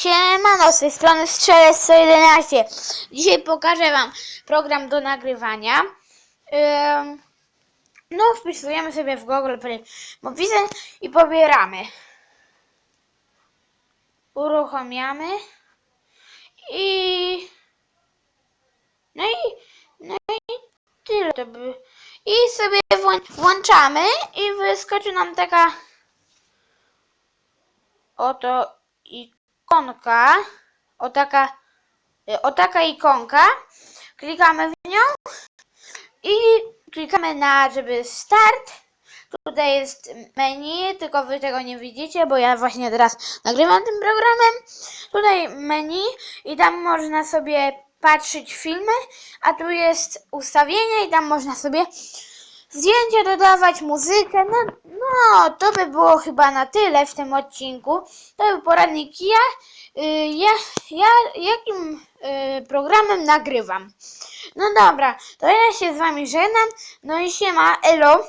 Siemano, z tej strony Strzelec 111. Dzisiaj pokażę Wam program do nagrywania. No, wpisujemy sobie w Google Play i pobieramy. Uruchamiamy i no i no i tyle to by. I sobie włą- włączamy i wyskoczy nam taka oto ikonka, o taka, y, o taka ikonka, klikamy w nią i klikamy na, żeby start. Tutaj jest menu, tylko wy tego nie widzicie, bo ja właśnie teraz nagrywam tym programem. Tutaj menu i tam można sobie patrzeć filmy, a tu jest ustawienia i tam można sobie zdjęcia dodawać, muzykę. No, no, to by było chyba na tyle w tym odcinku. To był poradnik ja, y, ja, ja jakim y, programem nagrywam. No dobra, to ja się z wami żegnam. No i siema, elo.